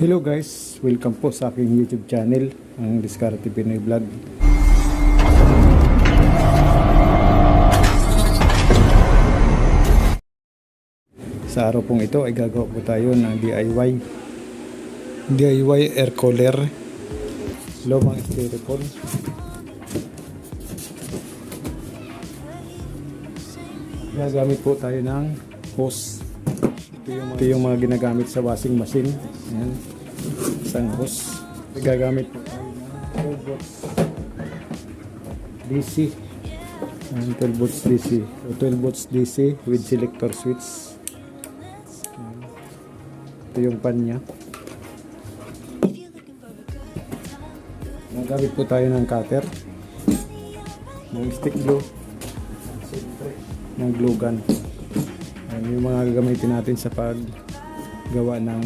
Hello guys, welcome po sa aking YouTube channel, ang Discarte Pinoy Vlog. Sa araw pong ito ay gagawa po tayo ng DIY. DIY air cooler. Lumang styrofoam. Gagamit po tayo ng hose. Ito yung, mga, ginagamit sa washing machine. Ayan. Isang hose. Gagamit po tayo ng 12 volts DC. Ayan, 12 volts DC. O 12 volts DC with selector switch. Ayan. Ito yung pan niya. Nagamit po tayo ng cutter. Ng stick glue. Ng glue gun. Ayan, yung mga gagamitin natin sa paggawa ng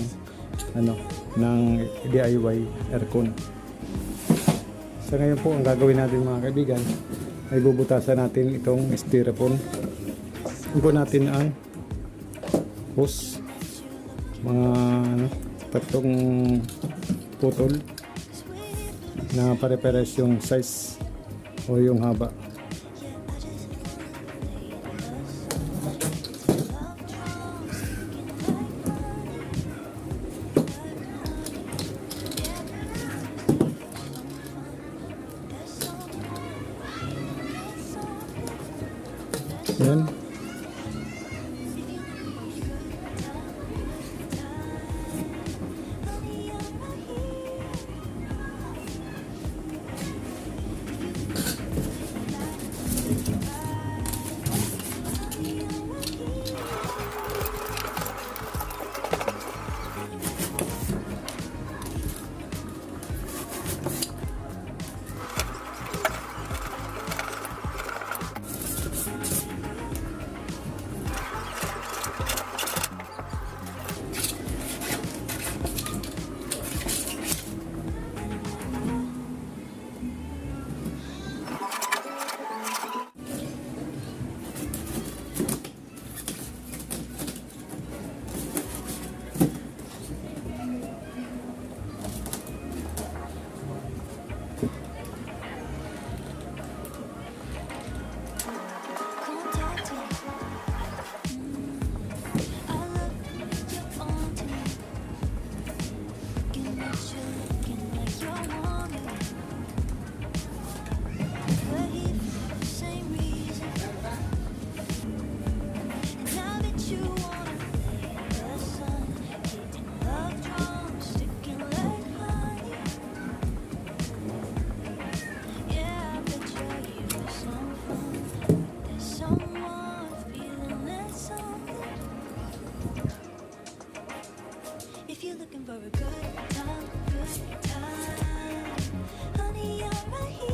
ano ng DIY aircon. Sa ngayon po, ang gagawin natin mga kaibigan ay bubutasan natin itong styrofoam. Ipo natin ang hose mga ano, tatlong putol na pare-pares yung size o yung haba. Yan. You're looking for a good time, good time, honey, I'm right here.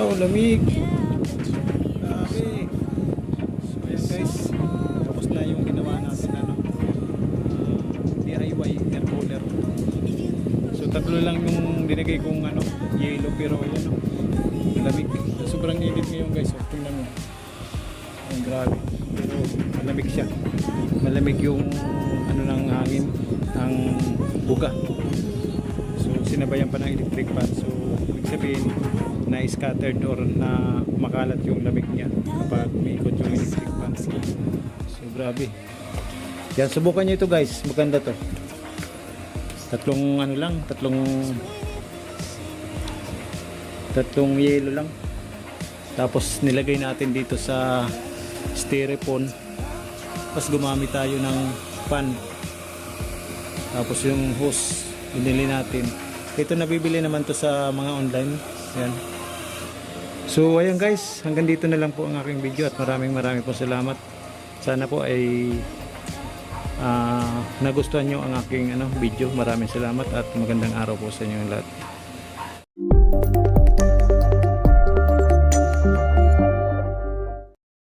Oh, lamig. Grabe. So, ayan guys. Tapos na yung ginawa natin ano. uh, DIY air cooler. So tatlo lang yung dinagay kong ano, yellow pero ayan oh. Lamig. Sobrang init ngayon guys. Oh, tingnan mo. Ang grabe. Pero malamig siya. Malamig yung ano ng hangin, ang buga. So sinabayan pa ng electric fan. So ibig sabihin scattered or na makalat yung lamig niya kapag umiikot yung electric fan. So grabe. Yan subukan niyo ito guys. Maganda to. Tatlong ano lang, tatlong tatlong yelo lang. Tapos nilagay natin dito sa styrofoam. Tapos gumamit tayo ng pan. Tapos yung hose, binili natin. Ito nabibili naman to sa mga online. Ayan. So ayan guys, hanggang dito na lang po ang aking video at maraming maraming po salamat. Sana po ay ah, nagustuhan nyo ang aking ano, video. Maraming salamat at magandang araw po sa inyo lahat.